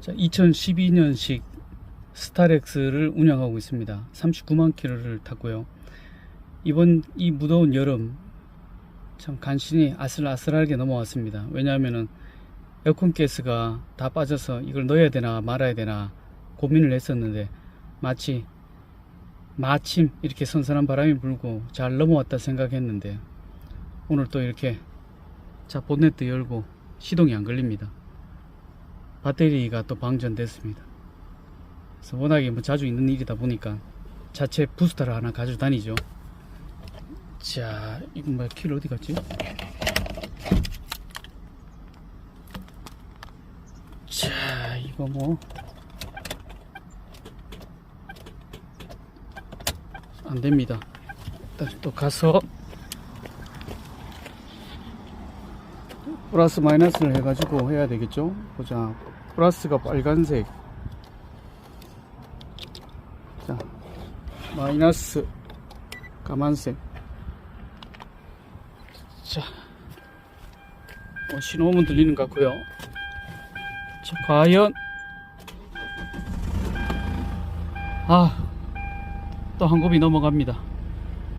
자, 2012년식 스타렉스를 운영하고 있습니다. 39만 킬로를 탔고요. 이번 이 무더운 여름 참 간신히 아슬아슬하게 넘어왔습니다. 왜냐하면은 에어컨 가스가 다 빠져서 이걸 넣어야 되나 말아야 되나 고민을 했었는데 마치 마침 이렇게 선선한 바람이 불고 잘 넘어왔다 생각했는데 오늘 또 이렇게 자 본네트 열고 시동이 안 걸립니다. 배터리가 또 방전됐습니다. 그래서 워낙에 뭐 자주 있는 일이다 보니까 자체 부스터를 하나 가지고 다니죠. 자, 이거 뭐야, 킬 어디 갔지? 자, 이거 뭐. 안 됩니다. 일단 또 가서 플러스 마이너스를 해가지고 해야 되겠죠? 보자. 플러스가 빨간색. 자, 마이너스 까만색. 자, 어, 신호음은 들리는 것 같고요. 자, 과연 아, 또 한 곱이 넘어갑니다.